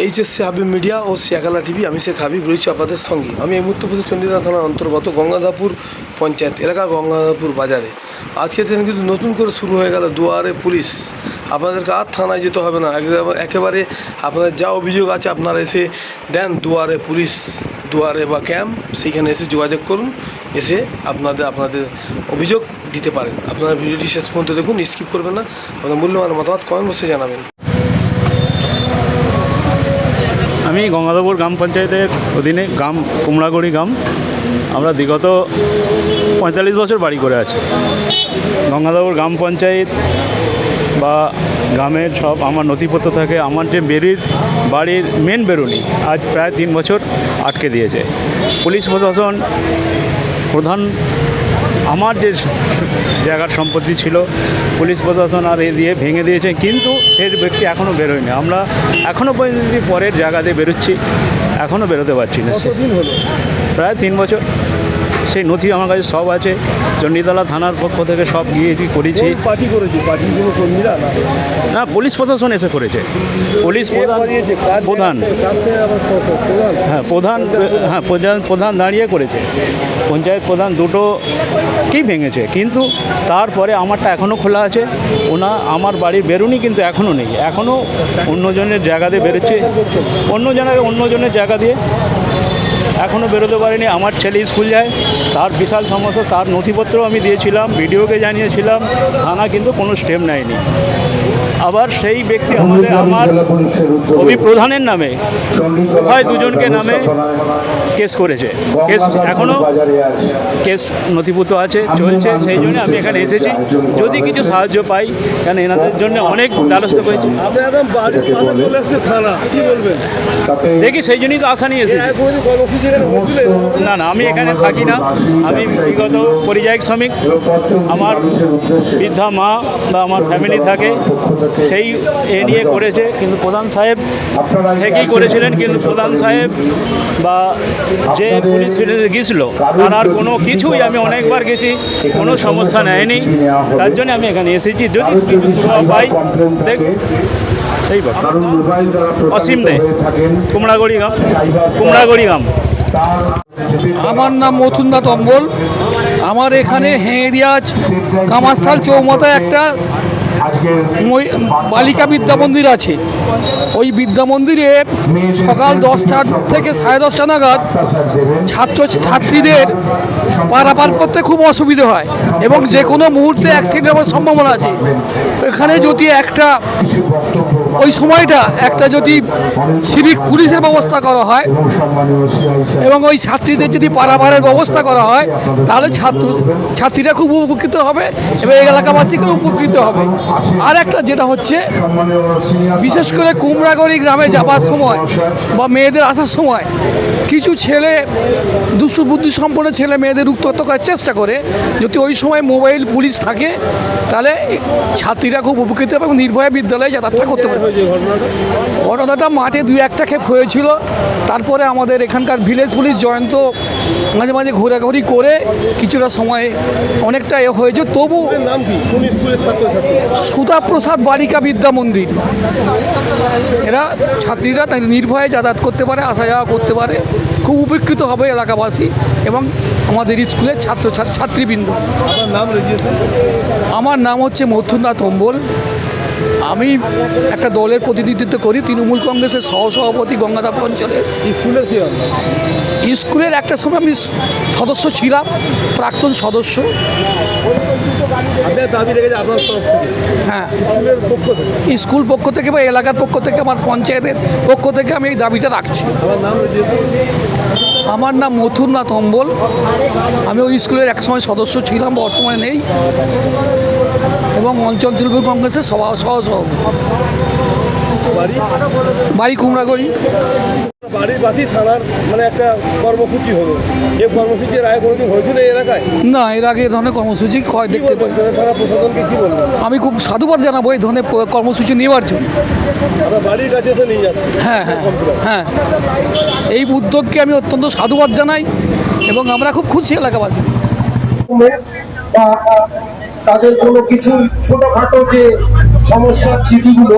HSC Habib media ও শিয়াকালা TV আমি শেখ হাবিব, রয়েছি আপনাদের সঙ্গে। আমি এই মুহূর্তে বসে চণ্ডীদাস থানার অন্তর্গত গঙ্গাধাপুর পঞ্চায়েত এলাকা, গঙ্গাধাপুর বাজারে। আজকে দিন কিন্তু নতুন করে শুরু হয়ে গেল দুয়ারে পুলিশ। আপনাদেরকে আর থানায় যেতে হবে না। একেবারে আপনাদের যা অভিযোগ আছে আপনারা এসে দেন দুয়ারে পুলিশ। দুয়ারে বা ক্যাম্প, সেইখানে এসে যোগাযোগ করুন। এসে আপনাদের আপনাদের অভিযোগ দিতে পারেন। আপনারা ভিডিওটি শেষ পর্যন্ত দেখুন, স্কিপ করবেন না। আপনার মূল্যবান মতামত কমেন্ট বসে জানাবেন। আমি গঙ্গাধরপুর গ্রাম পঞ্চায়েতের অধীনে গ্রাম কুমড়াগড়ি গ্রাম। আমরা বিগত পঁয়তাল্লিশ বছর বাড়ি করে আছি। গঙ্গাধরপুর গ্রাম পঞ্চায়েত বা গ্রামের সব আমার নথিপত্র থাকে, আমার যে বেরির বাড়ির মেন বেরুনি আজ প্রায় তিন বছর আটকে দিয়েছে। পুলিশ প্রশাসন প্রধান আমার যে জায়গার সম্পত্তি ছিল পুলিশ প্রশাসন আর এ দিয়ে ভেঙে দিয়েছে কিন্তু সেই ব্যক্তি এখনও বেরোয়নি। আমরা এখনও পর্যন্ত পরের জায়গা দিয়ে বেরোচ্ছি এখনও বেরোতে পারছি না। প্রায় তিন বছর। সেই নথি আমার কাছে সব আছে। চণ্ডীতলা থানার পক্ষ থেকে সব গিয়েছি করেছি। পার্টি করেছে? কোনো কর্মীরা না। না পুলিশ প্রশাসন এসে করেছে। পুলিশ প্রধান হ্যাঁ প্রধান হ্যাঁ প্রধান প্রধান দাঁড়িয়ে করেছে। পঞ্চায়েত প্রধান দুটো কি ভেঙেছে? কিন্তু তারপরে আমারটা এখনও খোলা আছে। ওনা আমার বাড়ির বেরুনি কিন্তু এখনও নেই। এখনও অন্যজনের জায়গা দিয়ে বেরোচ্ছে। অন্য জায়গায় অন্যজনের জায়গা দিয়ে এখনও বেরোতে পারিনি, আমার ছেলে স্কুল যায়, তার বিশাল সমস্যা, তার নথিপত্র আমি দিয়েছিলাম, ভিডিওকে জানিয়েছিলাম, থানা কিন্তু কোনো স্টেপ নেয়নি। আবার সেই ব্যক্তি আমাদের আমার অভি প্রধানের নামে উভয় দুজনকে নামে কেস করেছে। কেস এখনও কেস নথিভূত আছে চলছে সেই জন্য আমি এখানে এসেছি। যদি কিছু সাহায্য পাই কেন এনাদের জন্য অনেক দ্বারস্থ বলবেন? দেখি সেই জন্যই তো আশা নিয়ে এসেছি। এক কোনোদিন কর্মসূচি এখানে হয়েছিল এরকম? না না আমি এখানে থাকি না। আমি বিগত পরিযায়ী শ্রমিক। আমার বৃদ্ধা মা বা আমার ফ্যামিলি থাকে সেই এ নিয়ে করেছে কিন্তু প্রধান সাহেব থেকেই করেছিলেন কিন্তু প্রধান সাহেব বা যে পুলিশ গিয়েছিল তার আর কোনো কিছুই আমি অনেকবার গেছি কোনো সমস্যা নেয়নি। তার জন্য আমি এখানে এসেছি যদি পাই দেখ অসীম দে কুমড়াগড়ি গ্রাম কুমড়াগড়ি গ্রাম। আমার নাম মথুননাথ অম্বল আমার এখানে হেঁড়িয়াজ কামারশাল চৌমাথায় একটা বালিকা বিদ্যা মন্দির আছে। ওই বিদ্যা মন্দিরে সকাল দশটা থেকে সাড়ে দশটা নাগাদ ছাত্র ছাত্রীদের পারাপার করতে খুব অসুবিধে হয় এবং যে কোনো মুহূর্তে অ্যাক্সিডেন্ট হওয়ার সম্ভাবনা আছে। এখানে যদি একটা ওই সময়টা একটা যদি সিভিক পুলিশের ব্যবস্থা করা হয় এবং ওই ছাত্রীদের যদি পারাপারের ব্যবস্থা করা হয়, তাহলে ছাত্র ছাত্রীরা খুব উপকৃত হবে এবং এই এলাকাবাসী খুব উপকৃত হবে। আর একটা যেটা হচ্ছে, বিশেষ করে কুমড়াগড়ি গ্রামে যাবার সময় বা মেয়েদের আসার সময় কিছু ছেলে, দুষ্টু বুদ্ধি সম্পন্ন ছেলে মেয়েদের উত্তক্ত করার চেষ্টা করে। যদি ওই সময় মোবাইল পুলিশ থাকে, তাহলে ছাত্রীরা খুব উপকৃত হবে এবং নির্ভয়ে বিদ্যালয়ে যাতায়াত করতে পারবে। হয়েছে ঘটনাটা? ঘটনাটা মাঠে দুই একটা ক্ষেপ হয়েছিল। তারপরে আমাদের এখানকার ভিলেজ পুলিশ জয়ন্ত মাঝে মাঝে ঘোরাঘুরি করে কিছুটা সময় অনেকটা এ হয়েছে। তবু সুতাপ্রসাদ বালিকা বিদ্যা মন্দির। এরা ছাত্রীরা তাই নির্ভয়ে যাতায়াত করতে পারে আসা যাওয়া করতে পারে। খুব উপকৃত হবে এলাকাবাসী এবং আমাদের স্কুলের ছাত্র ছাত্র- ছাত্রীবৃন্দ আমার নাম হচ্ছে মথুরনাথ অম্বল। আমি একটা দলের প্রতিনিধিত্ব করি তৃণমূল কংগ্রেসের সহসভাপতি গঙ্গাধাপ অঞ্চলের স্কুলের কি স্কুলের একটা সময় আমি সদস্য ছিলাম প্রাক্তন সদস্য। থেকে? হ্যাঁ। স্কুল পক্ষ থেকে বা এলাকার পক্ষ থেকে আমার পঞ্চায়েতের পক্ষ থেকে আমি এই দাবিটা রাখছি। আমার নাম রেজিস্ট্রেশন আমার নাম মথুরনাথ অম্বল। আমি ওই স্কুলের একসময় সদস্য ছিলাম বর্তমানে নেই। এবং অঞ্চল তৃণমূল কংগ্রেসের সভা সহসভাপতি। বাড়ি? বাড়ি কুমড়াগড়ি বাড়ির পাশেই থানার মানে একটা কর্মসূচি হলো। যে কর্মসূচির আয় কোনোদিন হয়েছিল এই এলাকায়? না এর আগে এ ধরনের কর্মসূচি কয় দেখতে পাই। থানা প্রশাসনকে কি বলবেন? আমি খুব সাধুবাদ জানাব এই ধরনের কর্মসূচি নেওয়ার জন্য। বাড়ির কাছে এসে নিয়ে যাচ্ছি। হ্যাঁ হ্যাঁ হ্যাঁ। এই উদ্যোগকে আমি অত্যন্ত সাধুবাদ জানাই এবং আমরা খুব খুশি এলাকাবাসী। তাদের কোনো কিছু ছোটখাটো যে সমস্যার চিঠিগুলো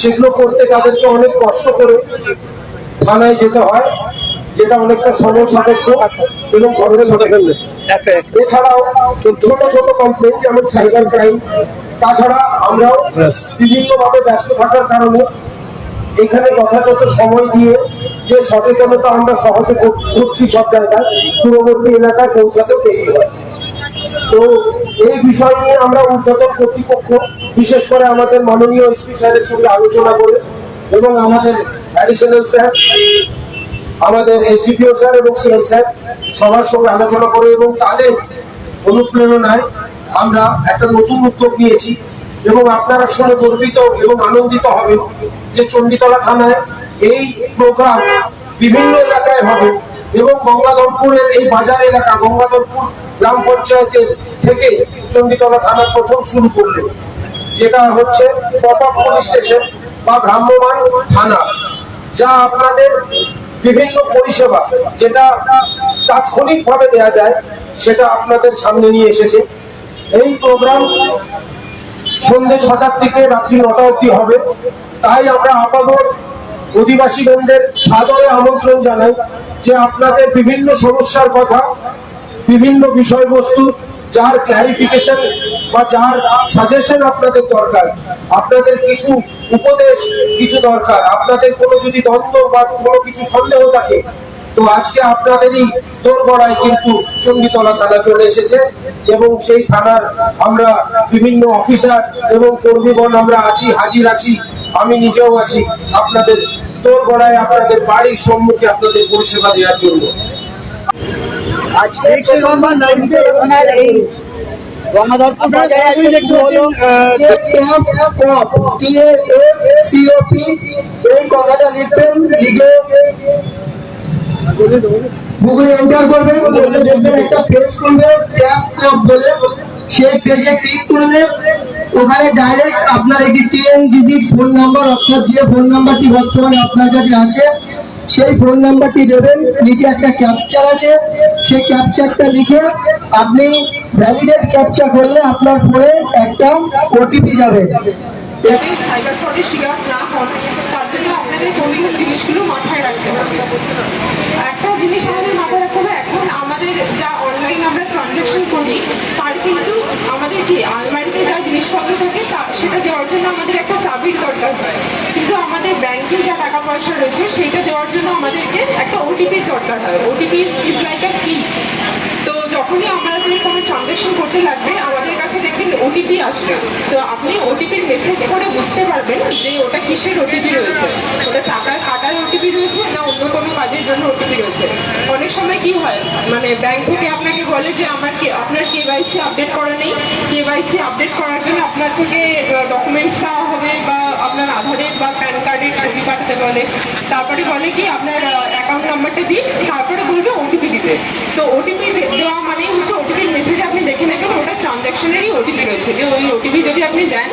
সেগুলো করতে তাদেরকে অনেক কষ্ট করে থানায় যেতে হয় যেটা অনেকটা সময় সাপেক্ষ এবং খরচ সাপেক্ষ। এছাড়াও ছোট ছোট কমপ্লেন যেমন সাইবার ক্রাইম তাছাড়া আমরাও বিভিন্নভাবে ব্যস্ত থাকার কারণে এখানে যথাযথ সময় দিয়ে যে সচেতনতা আমরা সহজে করছি সব জায়গায় দূরবর্তী এলাকায় পৌঁছাতে দেরি হয়। তো এই বিষয় নিয়ে আমরা ঊর্ধ্বতন কর্তৃপক্ষ, বিশেষ করে আমাদের মাননীয় এসপি স্যারের সঙ্গে আলোচনা করে এবং আমাদের অ্যাডিশনাল স্যার, আমাদের এসডিপিও স্যার এবং সিএম স্যার সবার সঙ্গে আলোচনা করে এবং তাদের অনুপ্রেরণায় আমরা একটা নতুন উদ্যোগ নিয়েছি এবং আপনারা শুনে গর্বিত এবং আনন্দিত হবেন যে চণ্ডীতলা থানায় এই প্রোগ্রাম বিভিন্ন এলাকায় হবে। এবং গঙ্গাধরপুরের এই বাজার এলাকা, গঙ্গাধরপুর গ্রাম পঞ্চায়েতের থেকে চণ্ডীতলা থানা প্রথম শুরু করল, যেটা হচ্ছে পপ পুলিশ স্টেশন বা ভ্রাম্যমান থানা, যা আপনাদের বিভিন্ন পরিষেবা যেটা তাৎক্ষণিক ভাবে দেওয়া যায়, সেটা আপনাদের সামনে নিয়ে এসেছে। এই প্রোগ্রাম সন্ধ্যে ছটার থেকে রাত্রি নটা অব্দি হবে, তাই আমরা আপাতত অধিবাসী বন্ধের সাদরে আমন্ত্রণ জানাই যে আপনাদের বিভিন্ন সমস্যার কথা, বিভিন্ন বিষয়বস্তু, যার ক্লারিফিকেশন বা যার সাজেশন আপনাদের দরকার। আপনাদের কিছু উপদেশ, কিছু দরকার। আপনাদের কোনো যদি দ্বন্দ্ব বা কোনো কিছু সন্দেহ থাকে, তো আজকে আপনাদেরই দোরগড়ায় কিন্তু চণ্ডীতলা থানা চলে এসেছে এবং সেই থানার আমরা বিভিন্ন অফিসার এবং কর্মীগণ আমরা আছি, হাজির আছি। আমি নিজেও আছি আপনাদের দোরগড়ায় আপনাদের বাড়ির সম্মুখে আপনাদের পরিষেবা দেওয়ার জন্য। আজকে একটি নম্বর নাইনকে ওনার এই গঙ্গাধরপুর বাজারে আজকে হলো? টিএফসিওপি এই কথাটা লিখবেন লিখে গুগলে এন্টার করবেন দেখবেন একটা পেজ খুলবে ট্যাপ ট্যাপ বলে সেই পেজে ক্লিক করলে ওখানে ডাইরেক্ট আপনার একটি টেন ডিজিট ফোন নাম্বার অর্থাৎ যে ফোন নাম্বারটি বর্তমানে আপনার কাছে আছে, সেই ফোন নাম্বারটি দেবেন। নিচে একটা ক্যাপচার আছে। সেই ক্যাপচারটা লিখে আপনি ভ্যালিডেট ক্যাপচার করলে আপনার ফোনে একটা ওটিপি যাবে। জিনিসগুলো মাথায় রাখতে হবে একটা জিনিস আমাদের মাথায় রাখতে হবে এখন আমাদের যা অনলাইন আমরা ট্রানজ্যাকশন করি তার কিন্তু আমাদের কি, আলমারিতে যা জিনিসপত্র থাকে তা সেটা দেওয়ার জন্য আমাদের একটা চাবির দরকার হয়। কিন্তু আমাদের ব্যাংকে যা টাকা পয়সা রয়েছে, সেইটা দেওয়ার জন্য আমাদেরকে একটা ওটিপির দরকার হয়। ওটিপি ইজ লাইক আ কি তো যখনই আমাদের কোনো ট্রানজ্যাকশন করতে লাগবে ওটিপি আসবে। তো আপনি ওটিপির মেসেজ করে বুঝতে পারবেন যে ওটা কিসের ওটিপি রয়েছে। ওটা টাকার কাটার ওটিপি রয়েছে না অন্য কোনো কাজের জন্য ওটিপি রয়েছে? অনেক সময় কি হয় মানে ব্যাংক থেকে আপনাকে বলে যে আমার কে, আপনার কেওয়াইসি আপডেট করা নেই। কেওয়াইসি আপডেট করার জন্য আপনার থেকে ডকুমেন্টস চাওয়া হবে বা আপনার আধারের বা প্যান কার্ডের ছবি পাঠাতে বলে। তারপরে বলে কি, আপনার অ্যাকাউন্ট নাম্বারটা দিন, তারপরে বলবে ওটিপি দিতে। তো ওটিপি দেওয়া মানে হচ্ছে ওটিপির মেসেজ আপনি দেখে নেবেন, ওটা ট্রানজ্যাকশনেরই ওটিপি রয়েছে। যে ওই ওটিপি যদি আপনি দেন,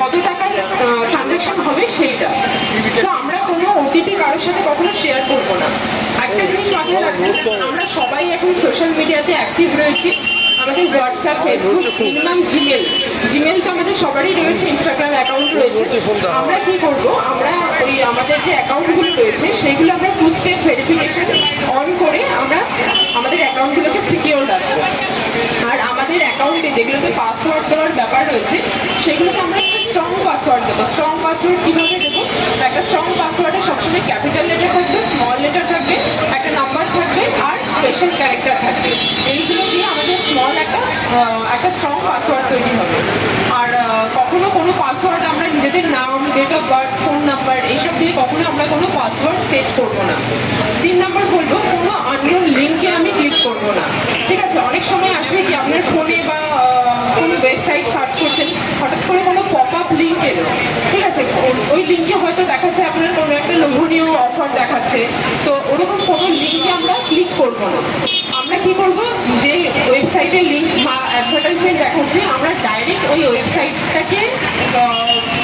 কত টাকার ট্রানজ্যাকশন হবে সেইটা। তো আমরা কোনো ওটিপি কারোর সাথে কখনো শেয়ার করব না। একটা জিনিস মাথায় রাখবেন, আমরা সবাই এখন সোশ্যাল মিডিয়াতে অ্যাক্টিভ রয়েছি। আমাদের WhatsApp Facebook minimum Gmail Gmail তো আমাদের সবারই রয়েছে ইনস্টাগ্রাম অ্যাকাউন্ট রয়েছে। আমরা কি করব? আমরা ওই আমাদের যে অ্যাকাউন্টগুলো রয়েছে সেগুলো আমরা টু স্টেপ ভেরিফিকেশন অন করে আমরা আমাদের অ্যাকাউন্টগুলোকে সিকিওর রাখব। আর আমাদের অ্যাকাউন্টে যেগুলোতে পাসওয়ার্ড দেওয়ার ব্যাপার রয়েছে সেগুলোতে আমরা একটা স্ট্রং পাসওয়ার্ড দেবো। স্ট্রং পাসওয়ার্ড কীভাবে দেবো? একটা স্ট্রং পাসওয়ার্ডে সবসময় ক্যাপিটাল লেটার থাকবে স্মল লেটার থাকবে একটা নাম্বার থাকবে আর স্পেশাল ক্যারেক্টার থাকবে। একটা স্ট্রং পাসওয়ার্ড তৈরি হবে। আর কখনো কোনো পাসওয়ার্ড আমরা নিজেদের নাম date of birth phone number এইসব দিয়ে কখনো আমরা কোনো পাসওয়ার্ড সেট করব না। তিন নাম্বার বলব, কোনো আননোন লিঙ্কে আমি ক্লিক করব না। ঠিক আছে, অনেক সময় আসবে কি আপনার ফোনে বা কোনো ওয়েবসাইট সার্চ করছেন, হঠাৎ করে কোনো পপ আপ লিঙ্ক এলো। ঠিক আছে ওই লিঙ্কে হয়তো দেখাচ্ছে আপনার কোনো একটা লোভনীয় অফার দেখাচ্ছে। তো ওরকম কোনো লিঙ্কে আমরা ক্লিক করব না। আমরা কি করব? যে ওয়েবসাইটের লিঙ্ক বা অ্যাডভার্টাইজমেন্ট দেখাচ্ছে, আমরা ডাইরেক্ট ওই ওয়েবসাইটটাকে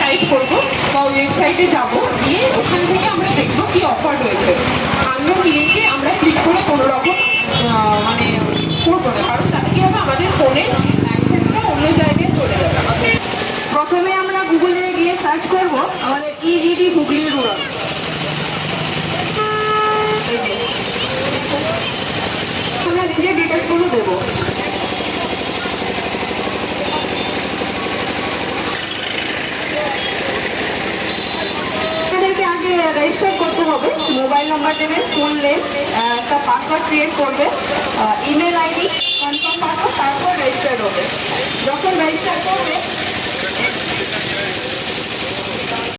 টাইপ করব বা ওয়েবসাইটে যাব। গিয়ে ওখান থেকে আমরা দেখব কি অফার রয়েছে। আননোন লিঙ্কে আমরা ক্লিক করে কোনো রকম আহ, মানে করব না কারণ তাতে কি হবে আমাদের ফোনের অ্যাক্সেসটা অন্য জায়গায় চলে যাবে প্রথমে আমরা গুগলে গিয়ে সার্চ করব আমাদের ই রেজিস্টার করতে হবে, মোবাইল নাম্বার দেবে ফোন নেম একটা পাসওয়ার্ড ক্রিয়েট করবে ইমেল আইডি কনফার্ম পাসওয়ার্ড তারপর রেজিস্টার হবে। যখন রেজিস্টার করবে